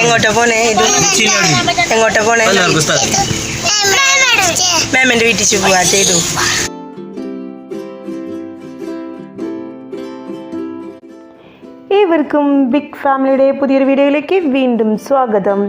എങ്ങോട്ടാ പോണേ? ഇത് എങ്ങോട്ടാ പോണേ? എല്ലാവർക്കും മാമന്റെ വീട്ടിൽ പോവാ ചെയ്തു ഏവർക്കും ബിഗ് ഫാമിലിയുടെ പുതിയൊരു വീഡിയോയിലേക്ക് വീണ്ടും സ്വാഗതം.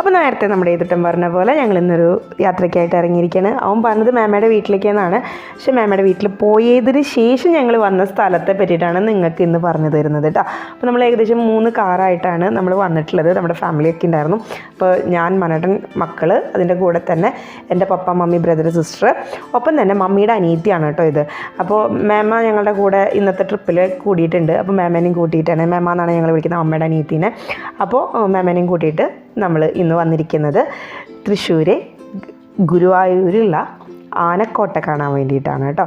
അപ്പോൾ നേരത്തെ നമ്മുടെ ഏതുട്ടം പറഞ്ഞ പോലെ ഞങ്ങൾ ഇന്നൊരു യാത്രയ്ക്കായിട്ട് ഇറങ്ങിയിരിക്കുകയാണ്. അവൻ പറഞ്ഞത് മാമയുടെ വീട്ടിലേക്കെന്നാണ്. പക്ഷേ മാമയുടെ വീട്ടിൽ പോയതിന് ശേഷം ഞങ്ങൾ വന്ന സ്ഥലത്തെ പറ്റിയിട്ടാണ് നിങ്ങൾക്ക് ഇന്ന് പറഞ്ഞു തരുന്നത് കേട്ടോ. അപ്പോൾ നമ്മൾ ഏകദേശം മൂന്ന് കാറായിട്ടാണ് നമ്മൾ വന്നിട്ടുള്ളത്. നമ്മുടെ ഫാമിലിയൊക്കെ ഉണ്ടായിരുന്നു. അപ്പോൾ ഞാൻ മനടൻ മക്കൾ അതിന്റെ കൂടെ തന്നെ എന്റെ പപ്പ മമ്മി ബ്രദർ സിസ്റ്റർ ഒപ്പം തന്നെ മമ്മിയുടെ അനീത്തിയാണ് കേട്ടോ ഇത്. അപ്പോൾ മേമ ഞങ്ങളുടെ കൂടെ ഇന്നത്തെ ട്രിപ്പിൽ കൂടിയിട്ടുണ്ട്. അപ്പോൾ മേമേനെയും കൂട്ടിയിട്ടാണ്. മേമ എന്നാണ് ഞങ്ങൾ വിളിക്കുന്നത് അമ്മയുടെ അനീത്തിനെ അപ്പോൾ മേമേനെയും കൂട്ടിയിട്ട് നമ്മൾ ഇന്ന് വന്നിരിക്കുന്നത് തൃശ്ശൂർ ഗുരുവായൂരുള്ള ആനക്കോട്ട കാണാൻ വേണ്ടിയിട്ടാണ് കേട്ടോ.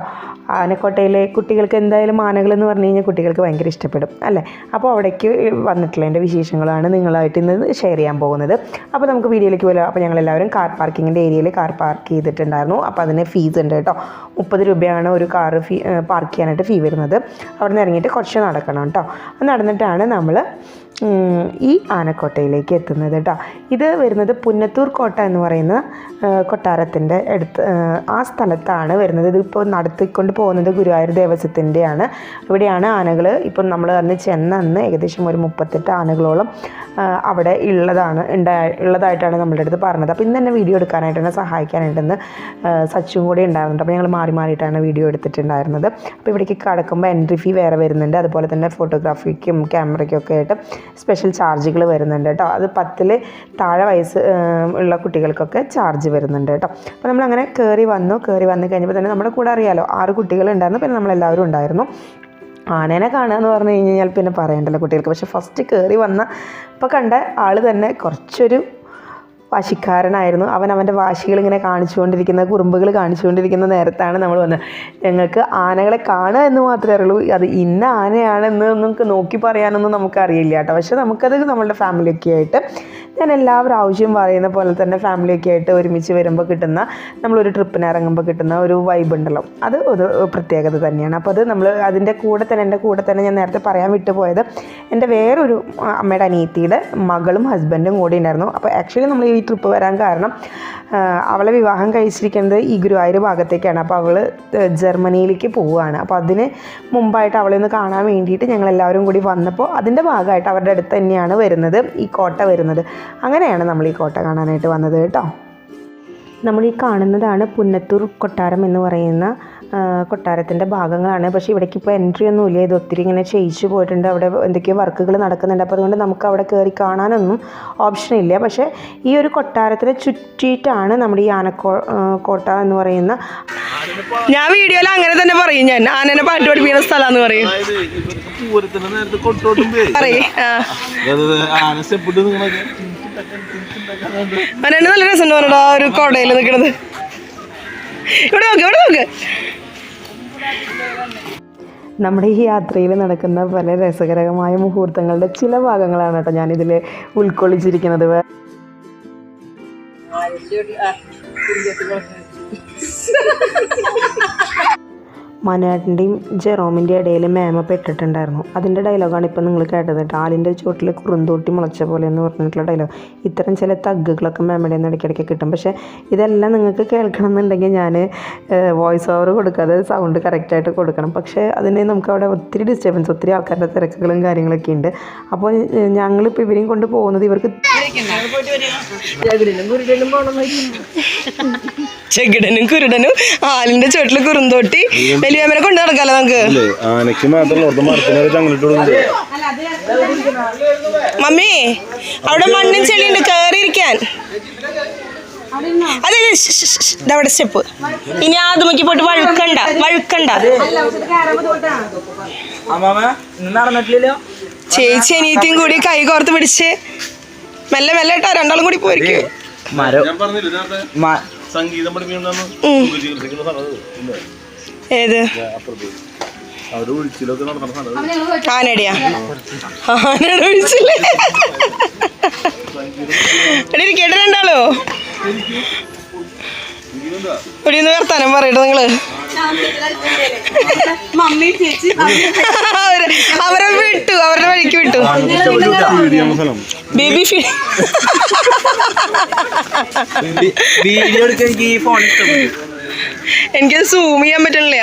ആനക്കോട്ടയിലെ കുട്ടികൾക്ക് എന്തായാലും ആനകൾ എന്ന് പറഞ്ഞു കഴിഞ്ഞാൽ കുട്ടികൾക്ക് ഭയങ്കര ഇഷ്ടപ്പെടും അല്ലേ? അപ്പോൾ അവിടേക്ക് വന്നിട്ടുള്ള എന്റെ വിശേഷങ്ങളാണ് നിങ്ങളായിട്ട് ഇന്ന് ഷെയർ ചെയ്യാൻ പോകുന്നത്. അപ്പോൾ നമുക്ക് വീഡിയോയിലേക്ക് പോലും അപ്പോൾ ഞങ്ങളെല്ലാവരും കാർ പാർക്കിങ്ങിന്റെ ഏരിയയിൽ കാർ പാർക്ക് ചെയ്തിട്ടുണ്ടായിരുന്നു. അപ്പോൾ അതിന് ഫീസ് ഉണ്ട് കേട്ടോ. മുപ്പത് രൂപയാണ് ഒരു കാർ ഫീ പാർക്ക് ചെയ്യാനായിട്ട് ഫീ വരുന്നത്. അവിടെ നിന്ന് ഇറങ്ങിയിട്ട് കുറച്ച് നടക്കണം കേട്ടോ. നടന്നിട്ടാണ് നമ്മൾ ഈ ആനക്കോട്ടയിലേക്ക് എത്തുന്നത് കേട്ടോ ഇത് വരുന്നത് പുന്നത്തൂർ കോട്ട എന്ന് പറയുന്ന കൊട്ടാരത്തിന്റെ അടുത്ത് ആ, ആ സ്ഥലത്താണ് വരുന്നത്. ഇതിപ്പോൾ നടത്തിക്കൊണ്ട് പോകുന്നത് ഗുരുവായൂർ ദേവസ്വത്തിന്റെയാണ്. ഇവിടെയാണ് ആനകൾ ഇപ്പം നമ്മൾ അന്ന് ചെന്നന്ന് ഏകദേശം ഒരു മുപ്പത്തെട്ട് ആനകളോളം അവിടെ ഉള്ളതാണ് ഉണ്ടായി ഉള്ളതായിട്ടാണ് നമ്മളുടെ അടുത്ത് പറഞ്ഞത്. അപ്പോൾ ഇന്ന് തന്നെ വീഡിയോ എടുക്കാനായിട്ട് എന്നെ സഹായിക്കാനായിട്ടെന്ന് സച്ചും കൂടി ഉണ്ടായിരുന്നുണ്ട് അപ്പോൾ ഞങ്ങൾ മാറി മാറിയിട്ടാണ് വീഡിയോ എടുത്തിട്ടുണ്ടായിരുന്നത്. അപ്പോൾ ഇവിടേക്ക് കടക്കുമ്പോൾ എൻട്രി ഫീ വേറെ വരുന്നുണ്ട്. അതുപോലെ തന്നെ ഫോട്ടോഗ്രാഫിക്കും ക്യാമറയ്ക്കും ഒക്കെ ആയിട്ട് സ്പെഷ്യൽ ചാർജുകൾ വരുന്നുണ്ട് കേട്ടോ. അത് പത്തിൽ താഴെ വയസ്സ് ഉള്ള കുട്ടികൾക്കൊക്കെ ചാർജ് വരുന്നുണ്ട് കേട്ടോ. അപ്പോൾ നമ്മളങ്ങനെ കയറി വന്നു. കയറി വന്നു കഴിഞ്ഞപ്പോൾ തന്നെ നമ്മുടെ കൂടെ അറിയാലോ ആറ് കുട്ടികളുണ്ടായിരുന്നു. പിന്നെ നമ്മളെല്ലാവരും ഉണ്ടായിരുന്നു. ആനേനെ കാണുക എന്ന് പറഞ്ഞു കഴിഞ്ഞാൽ പിന്നെ പറയണ്ടല്ലോ കുട്ടികൾക്ക്. പക്ഷെ ഫസ്റ്റ് കയറി വന്ന ഇപ്പോൾ കണ്ട ആൾ തന്നെ കുറച്ചൊരു വാശിക്കാരനായിരുന്നു അവൻ അവന്റെ വാശികൾ ഇങ്ങനെ കാണിച്ചുകൊണ്ടിരിക്കുന്ന കുറുമ്പുകൾ കാണിച്ചുകൊണ്ടിരിക്കുന്ന നേരത്താണ് നമ്മൾ വന്നത്. ഞങ്ങൾക്ക് ആനകളെ കാണുക എന്ന് മാത്രമേ അറിയുള്ളൂ. അത് ഇന്ന ആനയാണെന്ന് നമുക്ക് നോക്കി പറയാനൊന്നും നമുക്കറിയില്ല കേട്ടോ. പക്ഷെ നമുക്കത് നമ്മളുടെ ഫാമിലിയൊക്കെ ആയിട്ട് ഞാൻ എല്ലാ പ്രാവശ്യവും പറയുന്ന പോലെ തന്നെ ഫാമിലിയൊക്കെ ആയിട്ട് ഒരുമിച്ച് വരുമ്പോൾ കിട്ടുന്ന നമ്മളൊരു ട്രിപ്പിന് ഇറങ്ങുമ്പോൾ കിട്ടുന്ന ഒരു വൈബ് ഉണ്ടല്ലോ. അത് ഒരു പ്രത്യേകത തന്നെയാണ്. അപ്പോൾ അത് നമ്മൾ അതിന്റെ കൂടെ തന്നെ എന്റെ കൂടെ തന്നെ ഞാൻ നേരത്തെ പറയാൻ വിട്ടുപോയത് എന്റെ വേറൊരു അമ്മയുടെ അനിയത്തിയുടെ മകളും ഹസ്ബൻഡും കൂടി ഉണ്ടായിരുന്നു. അപ്പോൾ ആക്ച്വലി നമ്മൾ ഈ ട്രിപ്പ് വരാൻ കാരണം അവളെ വിവാഹം കഴിച്ചിരിക്കുന്നത് ഈ ഗുരുവായൂർ ഭാഗത്തേക്കാണ്. അപ്പോൾ അവൾ ജർമ്മനിയിലേക്ക് പോവുകയാണ്. അപ്പോൾ അതിന് മുമ്പായിട്ട് അവളെ ഒന്ന് കാണാൻ വേണ്ടിയിട്ട് ഞങ്ങൾ എല്ലാവരും കൂടി വന്നപ്പോൾ അതിന്റെ ഭാഗമായിട്ട് അവരുടെ അടുത്ത് തന്നെയാണ് വരുന്നത് ഈ കോട്ട വരുന്നത്. അങ്ങനെയാണ് നമ്മൾ ഈ കോട്ട കാണാനായിട്ട് വന്നത് കേട്ടോ നമ്മൾ ഈ കാണുന്നതാണ് പുന്നത്തൂർ കൊട്ടാരം എന്ന് പറയുന്ന കൊട്ടാരത്തിന്റെ ഭാഗങ്ങളാണ് പക്ഷേ ഇവിടേക്ക് ഇപ്പോൾ എൻട്രി ഒന്നും ഇല്ല ഇത് ഒത്തിരി ഇങ്ങനെ ചെയ്യിച്ചു പോയിട്ടുണ്ട് അവിടെ എന്തൊക്കെയോ വർക്കുകൾ നടക്കുന്നുണ്ട് അപ്പോൾ അതുകൊണ്ട് നമുക്ക് അവിടെ കയറി കാണാനൊന്നും ഓപ്ഷൻ ഇല്ല പക്ഷേ ഈ ഒരു കൊട്ടാരത്തിനെ ചുറ്റിയിട്ടാണ് നമ്മുടെ ഈ ആനക്കോ കോട്ട എന്ന് പറയുന്ന ഞാൻ വീഡിയോയിൽ അങ്ങനെ തന്നെ പറയും ഞാൻ ആനനെ പാട്ട് പഠിപ്പിക്കുന്ന സ്ഥലമാണെന്ന് പറയും പറയും അതായത് ആന സ്റ്റെപ്പിട്ട് നിങ്ങളൊക്കെ അവനെ നല്ല രസം പറഞ്ഞടാ ഒരു കോടയിൽ നിൽക്കണത്. ഇവിടെ നോക്ക് ഇവിടെ നോക്ക്. നമ്മുടെ ഈ യാത്രയിൽ നടക്കുന്ന പല രസകരമായ മുഹൂർത്തങ്ങളുടെ ചില ഭാഗങ്ങളാണ് കേട്ടോ ഞാനിതിൽ ഉൾക്കൊള്ളിച്ചിരിക്കുന്നത്. വേ- മനാട്ടിന്റെയും ജെറോമിന്റെ ഇടയിൽ മേമ പെട്ടിട്ടുണ്ടായിരുന്നു. അതിന്റെ ഡയലോഗാണ് ഇപ്പം നിങ്ങൾ കേട്ടത് കേട്ടോ. ആലിന്റെ ചുവട്ടിൽ കുറുന്തോട്ടി മുളച്ച പോലെ എന്ന് പറഞ്ഞിട്ടുള്ള ഡയലോഗ് ഇത്തരം ചില തഗ്ഗുകളൊക്കെ മേമയുടെ നിന്ന് ഇടയ്ക്കിടയ്ക്ക് കിട്ടും. പക്ഷേ ഇതെല്ലാം നിങ്ങൾക്ക് കേൾക്കണം എന്നുണ്ടെങ്കിൽ ഞാൻ വോയിസ് ഓവർ കൊടുക്കാതെ സൗണ്ട് കറക്റ്റായിട്ട് കൊടുക്കണം. പക്ഷേ അതിന് നമുക്ക് അവിടെ ഒത്തിരി ഡിസ്റ്റർബൻസ് ഒത്തിരി ആൾക്കാരുടെ തിരക്കുകളും കാര്യങ്ങളൊക്കെ ഉണ്ട്. അപ്പോൾ ഞങ്ങളിപ്പോൾ ഇവരെയും കൊണ്ട് പോകുന്നത് ഇവർക്ക് ചെകിടനും കുരുടനും ആലിന്റെ ചുവട്ടിൽ കുറുന്തോട്ടി വലിയമ്മനെ കൊണ്ട് നടക്കാമല്ലോ നമുക്ക്? ആനയ്ക്ക് മാത്രമല്ല മമ്മി അവിടെ മണ്ണും ചെളിയുണ്ട് കയറിയിരിക്കാൻ അതെ. അവിടെ സ്റ്റെപ്പ് ഇനി ആദ്യമേക്ക് പോയിട്ട് വഴുക്കണ്ട വഴുക്കണ്ട. ചേച്ചി അനിയത്തിയും കൂടി കൈ കോർത്ത് പിടിച്ച് മെല്ലെ മെല്ലെ ഇട്ടാ രണ്ടാളും കൂടി പോയിരിക്കും. മരം. ഞാൻ പറഞ്ഞില്ല നേരത്തെ മ- സംഗീതം പഠിപ്പിക്കുന്ന? ഏത്? ആനടിയാ ആനയുടെ ഒഴിച്ചില്ലേ എടി രണ്ടാളോ ഇവിടെ ഒന്ന് വർത്താനം പറയട്ടെ നിങ്ങൾ. അവർ വിട്ടു അവരുടെ വഴിക്ക് വിട്ടു. ബേബി ഫീ വീഡിയോ ഫോൺ എനിക്കത് സൂം ചെയ്യാൻ പറ്റണില്ല.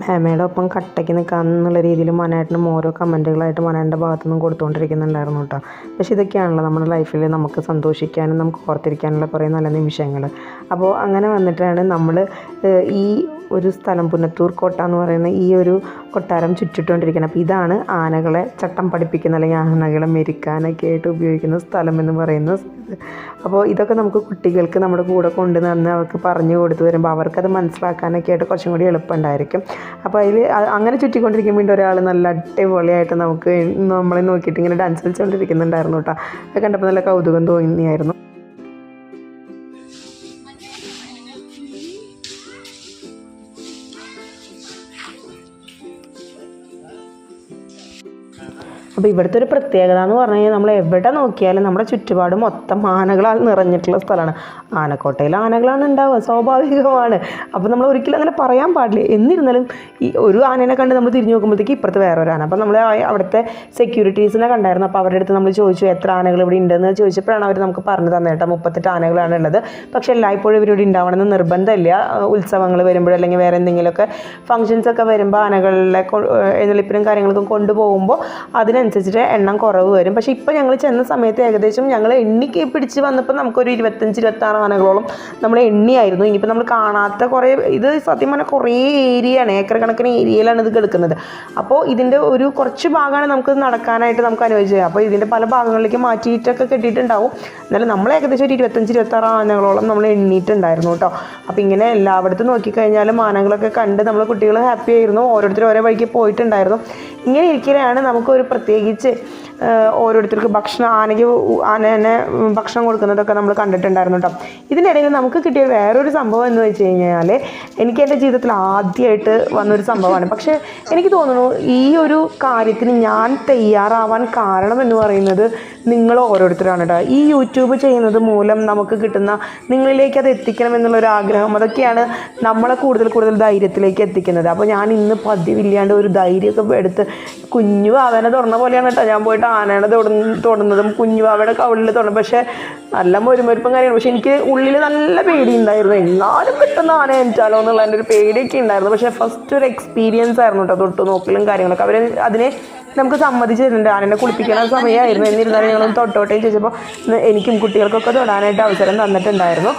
മേമയുടെ ഒപ്പം കട്ടയ്ക്ക് നിൽക്കാന്നുള്ള രീതിയിൽ മനേട്ടനും ഓരോ കമന്റുകളായിട്ട് മനേന്റെ ഭാഗത്തു നിന്നും കൊടുത്തുകൊണ്ടിരിക്കുന്നുണ്ടായിരുന്നു കേട്ടോ. പക്ഷെ ഇതൊക്കെയാണല്ലോ നമ്മുടെ ലൈഫിൽ നമുക്ക് സന്തോഷിക്കാനും നമുക്ക് ഓർത്തിരിക്കാനുള്ള കുറേ നല്ല നിമിഷങ്ങൾ. അപ്പോൾ അങ്ങനെ വന്നിട്ടാണ് നമ്മൾ ഈ ഒരു സ്ഥലം പുന്നത്തൂർ കോട്ട എന്ന് പറയുന്ന ഈ ഒരു കൊട്ടാരം ചുറ്റിട്ടുകൊണ്ടിരിക്കുന്നത് അപ്പോൾ ഇതാണ് ആനകളെ ചട്ടം പഠിപ്പിക്കുന്ന അല്ലെങ്കിൽ ആനകളെ മെരുക്കാനൊക്കെ ആയിട്ട് ഉപയോഗിക്കുന്ന സ്ഥലം എന്ന് പറയുന്ന അപ്പോൾ ഇതൊക്കെ നമുക്ക് കുട്ടികൾക്ക് നമ്മുടെ കൂടെ കൊണ്ട് നടന്ന് അവർക്ക് പറഞ്ഞു കൊടുത്തു വരുമ്പോൾ അവർക്കത് മനസ്സിലാക്കാനൊക്കെ ആയിട്ട് കുറച്ചും കൂടി എളുപ്പമുണ്ടായിരിക്കും. അപ്പോൾ അതിൽ അങ്ങനെ ചുറ്റിക്കൊണ്ടിരിക്കുമ്പോൾ വീണ്ടും ഒരാൾ നല്ല അടിപൊളിയായിട്ട് നമുക്ക് നമ്മളെ നോക്കിയിട്ട് ഇങ്ങനെ ഡാൻസ് കളിച്ചുകൊണ്ടിരിക്കുന്നുണ്ടായിരുന്നു കേട്ടോ. അത് കണ്ടപ്പോൾ നല്ല കൗതുകം തോന്നിയായിരുന്നു. അപ്പോൾ ഇവിടുത്തെ ഒരു പ്രത്യേകത എന്ന് പറഞ്ഞു കഴിഞ്ഞാൽ നമ്മൾ എവിടെ നോക്കിയാലും നമ്മുടെ ചുറ്റുപാട് മൊത്തം ആനകളാൽ നിറഞ്ഞിട്ടുള്ള സ്ഥലമാണ്. ആനക്കോട്ടയിൽ ആനകളാണ് ഉണ്ടാവുക സ്വാഭാവികമാണ്. അപ്പോൾ നമ്മൾ ഒരിക്കലും അങ്ങനെ പറയാൻ പാടില്ല. എന്നിരുന്നാലും ഈ ഒരു ആനേനെ കണ്ട് നമ്മൾ തിരിഞ്ഞു നോക്കുമ്പോഴത്തേക്ക് ഇപ്പുറത്ത് ഒരു ആന. അപ്പോൾ നമ്മൾ അവിടുത്തെ സെക്യൂരിറ്റീസിനെ കണ്ടായിരുന്നു. അപ്പോൾ അവരുടെ അടുത്ത് നമ്മൾ ചോദിച്ചു എത്ര ആനകൾ ഇവിടെ ഉണ്ടെന്ന്? ചോദിച്ചപ്പോഴാണ് അവർ നമുക്ക് പറഞ്ഞു തന്നേട്ടാ മുപ്പത്തെട്ട് ആനകളാണ് ഉള്ളത്. പക്ഷേ എല്ലായ്പ്പോഴും ഇവരിവിടെ ഉണ്ടാവണമെന്ന് നിർബന്ധമില്ല. ഉത്സവങ്ങൾ വരുമ്പോൾ അല്ലെങ്കിൽ വേറെ എന്തെങ്കിലുമൊക്കെ ഫങ്ഷൻസ് ഒക്കെ വരുമ്പോൾ ആനകളിലെ എഴുന്നള്ളിപ്പിനും കാര്യങ്ങൾക്കും കൊണ്ടുപോകുമ്പോൾ അതിനനുസരിച്ചിട്ട് എണ്ണം കുറവ് വരും. പക്ഷേ ഇപ്പോൾ ഞങ്ങൾ ചെന്ന സമയത്ത് ഏകദേശം ഞങ്ങൾ എണ്ണിക്ക് പിടിച്ച് വന്നപ്പോൾ നമുക്കൊരു ഇരുപത്തഞ്ച് ഇരുപത്താറ് ആനകളോളം നമ്മൾ എണ്ണിയായിരുന്നു. ഇനിയിപ്പോൾ നമ്മൾ കാണാത്ത കുറേ ഇത് സത്യം പറഞ്ഞാൽ കുറേ ഏരിയയാണ്. ഏക്കർ കണക്കിന് ഏരിയയിലാണ് ഇത് കിടക്കുന്നത്. അപ്പോൾ ഇതിന്റെ ഒരു കുറച്ച് ഭാഗമാണ് നമുക്ക് നടക്കാനായിട്ട് നമുക്ക് അനുവദിച്ചത്. അപ്പോൾ ഇതിന്റെ പല ഭാഗങ്ങളിലേക്ക് മാറ്റിയിട്ടൊക്കെ കെട്ടിയിട്ടുണ്ടാവും. എന്നാലും നമ്മൾ ഏകദേശം ഒരു ഇരുപത്തഞ്ച് ഇരുപത്താറ് ആനകളോളം നമ്മൾ എണ്ണിയിട്ടുണ്ടായിരുന്നു കേട്ടോ. അപ്പോൾ ഇങ്ങനെ എല്ലായിടത്തും നോക്കിക്കഴിഞ്ഞാലും ആനകളൊക്കെ കണ്ട് നമ്മൾ കുട്ടികൾ ഹാപ്പി ആയിരുന്നു. ഓരോരുത്തരും ഓരോ വഴിക്ക് പോയിട്ടുണ്ടായിരുന്നു. ഇങ്ങനെ ഇരിക്കലാണ് നമുക്കൊരു പ്രത്യേകിച്ച് ഓരോരുത്തർക്ക് ഭക്ഷണം ആനയ്ക്ക് ആനേനെ ഭക്ഷണം കൊടുക്കുന്നതൊക്കെ നമ്മൾ കണ്ടിട്ടുണ്ടായിരുന്നു കേട്ടോ ഇതിനിടയിൽ നമുക്ക് കിട്ടിയ വേറൊരു സംഭവം എന്ന് വെച്ച് കഴിഞ്ഞാൽ എനിക്ക് എന്റെ ജീവിതത്തിൽ ആദ്യമായിട്ട് വന്നൊരു സംഭവമാണ്. പക്ഷേ എനിക്ക് തോന്നുന്നു ഈ ഒരു കാര്യത്തിന് ഞാൻ തയ്യാറാവാൻ കാരണം എന്ന് പറയുന്നത് നിങ്ങൾ ഓരോരുത്തരാണ് കേട്ടോ ഈ യൂട്യൂബ് ചെയ്യുന്നത് മൂലം നമുക്ക് കിട്ടുന്ന നിങ്ങളിലേക്ക് അത് എത്തിക്കണം എന്നുള്ളൊരു ആഗ്രഹം അതൊക്കെയാണ് നമ്മളെ കൂടുതൽ കൂടുതൽ ധൈര്യത്തിലേക്ക് എത്തിക്കുന്നത്. അപ്പോൾ ഞാൻ ഇന്ന് പതിവില്ലാണ്ട് ഒരു ധൈര്യമൊക്കെ എടുത്ത് കുഞ്ഞു അവനെ തുറന്ന പോലെയാണ് കേട്ടോ. ഞാൻ പോയിട്ട് ആനയുടെ തൊടുന്ന തൊടുന്നതും കുഞ്ഞു അവയുടെ കവിളിൽ തൊടുന്നത് പക്ഷേ നല്ല മൊരുമൊരുപ്പം കാര്യമാണ് പക്ഷേ എനിക്ക് ഉള്ളിൽ നല്ല പേടി ഉണ്ടായിരുന്നു എന്നാലും പെട്ടെന്ന് ആന എനിച്ചാലോ എന്നുള്ള എന്റെ ഒരു പേടിയൊക്കെ ഉണ്ടായിരുന്നു പക്ഷേ ഫസ്റ്റ് ഒരു എക്സ്പീരിയൻസ് ആയിരുന്നു കേട്ടോ തൊട്ട് നോക്കലും കാര്യങ്ങളൊക്കെ. അവർ അതിനെ നമുക്ക് സമ്മതിച്ച് തരുന്നുണ്ട് ആനനെ കുളിപ്പിക്കുന്ന സമയമായിരുന്നു എന്നിരുന്നാലും ഞങ്ങൾ തൊട്ടോട്ടേയും ചോദിച്ചപ്പോൾ എനിക്കും കുട്ടികൾക്കൊക്കെ തൊടാനായിട്ട് അവസരം തന്നിട്ടുണ്ടായിരുന്നു.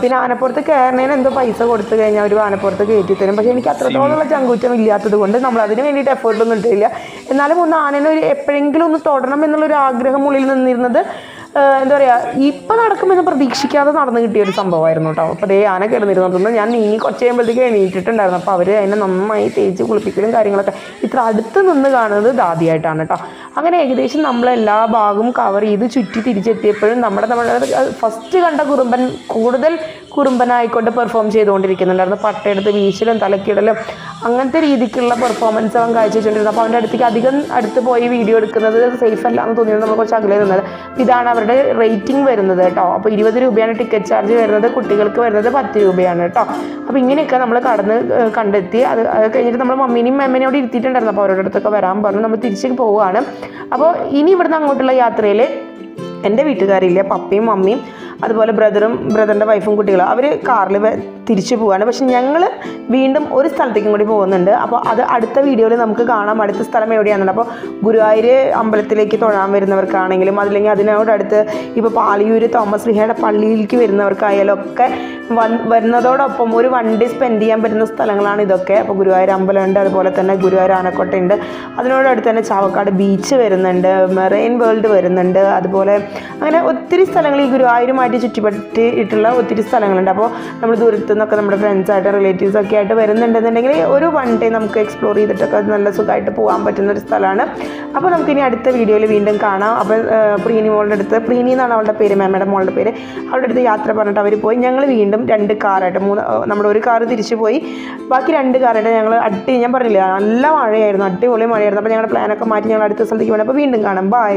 പിന്നെ ആനപ്പുറത്ത് കയറണേന് എന്തോ പൈസ കൊടുത്തു കഴിഞ്ഞാൽ ഒരു ആനപ്പുറത്ത് കയറ്റി തരും. പക്ഷേ എനിക്ക് അത്രത്തോളമുള്ള ചങ്കൂറ്റം ഇല്ലാത്തത് കൊണ്ട് നമ്മൾ അതിന് വേണ്ടിയിട്ട് എഫേർട്ടൊന്നും ഇട്ടില്ല. എന്നാലും ഒന്ന് ആനനെ ഒരു എപ്പോഴെങ്കിലും ഒന്ന് തൊടണം എന്നുള്ളൊരു ആഗ്രഹം ഉള്ളിൽ നിന്നിരുന്നത് എന്താ പറയുക ഇപ്പം നടക്കുമെന്ന് പ്രതീക്ഷിക്കാതെ നടന്നു കിട്ടിയ ഒരു സംഭവമായിരുന്നു കേട്ടോ അപ്പോൾ അതേ ആന കിടന്നിരുന്നത് ഞാൻ നീങ്ങി കുറച്ച് കഴിയുമ്പോഴത്തേക്ക് എണീറ്റിട്ടുണ്ടായിരുന്നു. അപ്പോൾ അവർ അതിനെ നന്നായി തേച്ച് കുളിപ്പിക്കലും കാര്യങ്ങളൊക്കെ ഇത്ര അടുത്ത് നിന്ന് കാണുന്നത് ദാദിയായിട്ടാണ് കേട്ടോ അങ്ങനെ ഏകദേശം നമ്മൾ എല്ലാ ഭാഗവും കവർ ചെയ്ത് ചുറ്റി തിരിച്ചെത്തിയപ്പോഴും നമ്മുടെ നമ്മുടെ ഫസ്റ്റ് കണ്ട കുറുമ്പൻ കൂടുതൽ കുറുമ്പനായിക്കൊണ്ട് പെർഫോം ചെയ്തുകൊണ്ടിരിക്കുന്നുണ്ടായിരുന്നു. പട്ടയെടുത്ത് വീശലും തലക്കിടലും അങ്ങനത്തെ രീതിക്കുള്ള പെർഫോമൻസ് അവൻ കാഴ്ചവെച്ചുകൊണ്ടിരുന്നത്. അപ്പോൾ അവന്റെ അടുത്തേക്ക് അധികം അടുത്ത് പോയി വീഡിയോ എടുക്കുന്നത് സേഫ് അല്ല എന്ന് തോന്നിയത്. നമ്മൾ കുറച്ച് അകലെ നിന്നത്. ഇതാണ് അവരുടെ റേറ്റിംഗ് വരുന്നത് കേട്ടോ. അപ്പോൾ ഇരുപത് രൂപയാണ് ടിക്കറ്റ് ചാർജ് വരുന്നത് കുട്ടികൾക്ക് വരുന്നത് പത്ത് രൂപയാണ് കേട്ടോ. അപ്പോൾ ഇങ്ങനെയൊക്കെ നമ്മൾ കടന്ന് കണ്ടെത്തി. അത് അത് കഴിഞ്ഞിട്ട് നമ്മൾ മമ്മീനെയും മേമ്മനെയും അവിടെ ഇരുത്തിയിട്ടുണ്ടായിരുന്നു. അപ്പോൾ അവരുടെ അടുത്തൊക്കെ വരാൻ പറഞ്ഞു. നമ്മൾ തിരിച്ച് പോവുകയാണ്. അപ്പോൾ ഇനി ഇവിടുന്ന് അങ്ങോട്ടുള്ള യാത്രയിൽ എന്റെ വീട്ടുകാരില്ലേ പപ്പയും മമ്മിയും അതുപോലെ ബ്രദറും ബ്രദറിന്റെ വൈഫും കുട്ടികളും. അവർ കാറിൽ തിരിച്ചു പോവാണ്. പക്ഷെ ഞങ്ങൾ വീണ്ടും ഒരു സ്ഥലത്തേക്കും കൂടി പോകുന്നുണ്ട്. അപ്പോൾ അത് അടുത്ത വീഡിയോയിൽ നമുക്ക് കാണാം. അടുത്ത സ്ഥലം എവിടെയാണെന്ന് അപ്പോൾ ഗുരുവായൂർ അമ്പലത്തിലേക്ക് തൊഴാൻ വരുന്നവർക്കാണെങ്കിലും അതില്ലെങ്കിൽ അതിനോടടുത്ത് ഇപ്പോൾ പാലിയൂർ തോമസ് ലിഹയുടെ പള്ളിയിലേക്ക് വരുന്നവർക്കായാലും ഒക്കെ വൻ വരുന്നതോടൊപ്പം ഒരു വണ്ടി സ്പെൻഡ് ചെയ്യാൻ പറ്റുന്ന സ്ഥലങ്ങളാണ് ഇതൊക്കെ. അപ്പോൾ ഗുരുവായൂർ അമ്പലമുണ്ട്. അതുപോലെ തന്നെ ഗുരുവായൂർ ആനക്കോട്ടയുണ്ട്. അതിനോടടുത്ത് തന്നെ ചാവക്കാട് ബീച്ച് വരുന്നുണ്ട്. മെറൈൻ വേൾഡ് വരുന്നുണ്ട്. അതുപോലെ അങ്ങനെ ഒത്തിരി സ്ഥലങ്ങൾ ഈ ഗുരുവായൂരുമായിട്ട് ചുറ്റിപ്പറ്റിയിട്ടുള്ള ഒത്തിരി സ്ഥലങ്ങളുണ്ട്. അപ്പോൾ നമ്മൾ ദൂരത്തു നിന്നൊക്കെ നമ്മുടെ ഫ്രണ്ട്സായിട്ട് റിലേറ്റീവ്സ് ഒക്കെ ആയിട്ട് വരുന്നുണ്ടെന്നുണ്ടെങ്കിൽ ഒരു വൺ ഡേ നമുക്ക് എക്സ്പ്ലോർ ചെയ്തിട്ടൊക്കെ നല്ല സുഖമായിട്ട് പോകാൻ പറ്റുന്ന ഒരു സ്ഥലമാണ്. അപ്പോൾ നമുക്കിനി അടുത്ത വീഡിയോയിൽ വീണ്ടും കാണാം. അപ്പോൾ പ്രീനി മോളുടെ അടുത്ത് പ്രീനി എന്നാണ് അവളുടെ പേര് മാമയുടെ മോളുടെ പേര്. അവളുടെ അടുത്ത് യാത്ര പറഞ്ഞിട്ട് അവർ പോയി. ഞങ്ങൾ വീണ്ടും രണ്ട് കാറായിട്ട് മൂന്ന് നമ്മുടെ ഒരു കാറ് തിരിച്ചു പോയി. ബാക്കി രണ്ട് കാറായിട്ട് ഞങ്ങൾ അടി ഞാൻ പറഞ്ഞില്ല നല്ല മഴയായിരുന്നു അടിപൊളി മഴയായിരുന്നു. അപ്പോൾ ഞങ്ങളുടെ പ്ലാനൊക്കെ മാറ്റി ഞങ്ങൾ അടുത്ത സ്ഥലത്തേക്ക് വേണം അപ്പോൾ വീണ്ടും കാണാം. ബൈ